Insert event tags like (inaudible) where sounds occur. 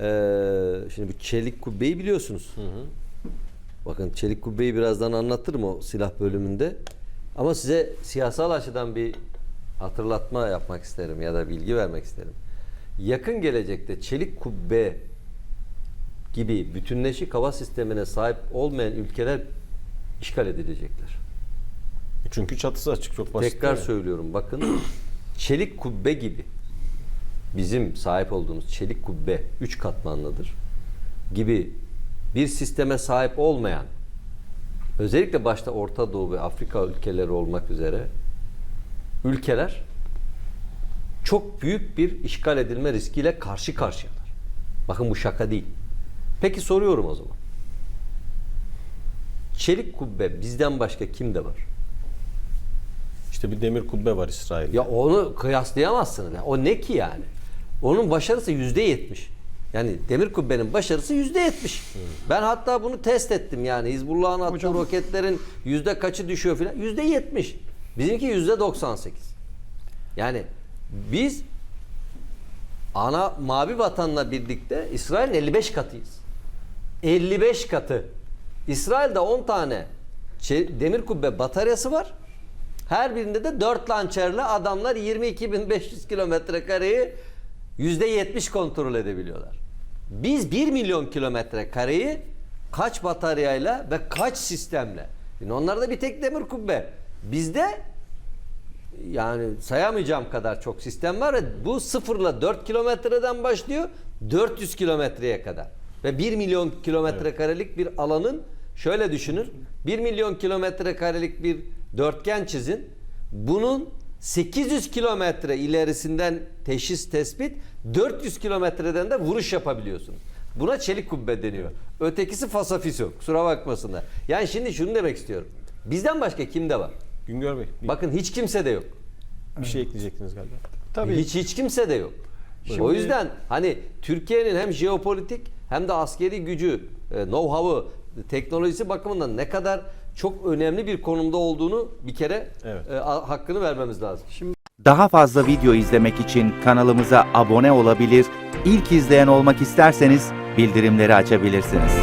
Ee, şimdi bu çelik kubbeyi biliyorsunuz. Bakın çelik kubbeyi birazdan anlatırım o silah bölümünde. Ama size siyasal açıdan bir hatırlatma yapmak isterim ya da bilgi vermek isterim. Yakın gelecekte çelik kubbe gibi bütünleşik hava sistemine sahip olmayan ülkeler işgal edilecekler. Çünkü çatısı açık çok basit. Tekrar söylüyorum bakın (clears throat) çelik kubbe gibi bizim sahip olduğumuz çelik kubbe 3 katmanlıdır gibi bir sisteme sahip olmayan özellikle başta Orta Doğu ve Afrika ülkeleri olmak üzere ülkeler çok büyük bir işgal edilme riskiyle karşı karşıyalar. Bakın bu şaka değil. Peki soruyorum o zaman. Çelik kubbe bizden başka kimde var? İşte bir demir kubbe var İsrail'de. Ya onu kıyaslayamazsınız. O ne ki yani? Onun başarısı yüzde yetmiş. Yani demir kubbenin başarısı yüzde yetmiş. Ben hatta bunu test ettim yani Hizbullah'ın attığı roketlerin yüzde kaçı düşüyor filan. Yüzde yetmiş. Bizimki yüzde doksan sekiz. Yani biz ana mavi vatanla birlikte İsrail'in 55 katıyız. 55 katı. İsrail'de 10 tane demir kubbe bataryası var. Her birinde de 4 lançerle adamlar 22.500 kilometre kareyi %70 kontrol edebiliyorlar. Biz 1 milyon kilometre kareyi kaç bataryayla ve kaç sistemle? Şimdi onlarda bir tek demir kubbe. Bizde yani sayamayacağım kadar çok sistem var bu sıfırla 4 kilometreden başlıyor 400 kilometreye kadar. Ve 1 milyon kilometre karelik bir alanın şöyle düşünün 1 milyon kilometre karelik bir dörtgen çizin. Bunun 800 kilometre ilerisinden teşhis tespit 400 kilometreden de vuruş yapabiliyorsunuz. Buna çelik kubbe deniyor. Ötekisi fasafiso. Kusura bakmasınlar. Yani şimdi şunu demek istiyorum. Bizden başka kimde var? Güngör Bey bir, Bakın hiç kimse de yok. bir şey ekleyecektiniz galiba. Tabii. Hiç hiç kimse de yok. o yüzden hani Türkiye'nin hem jeopolitik hem de askeri gücü, e, know-how'ı, teknolojisi bakımından ne kadar çok önemli bir konumda olduğunu bir kere Evet. e, hakkını vermemiz lazım. Daha fazla video izlemek için kanalımıza abone olabilir, ilk izleyen olmak isterseniz bildirimleri açabilirsiniz.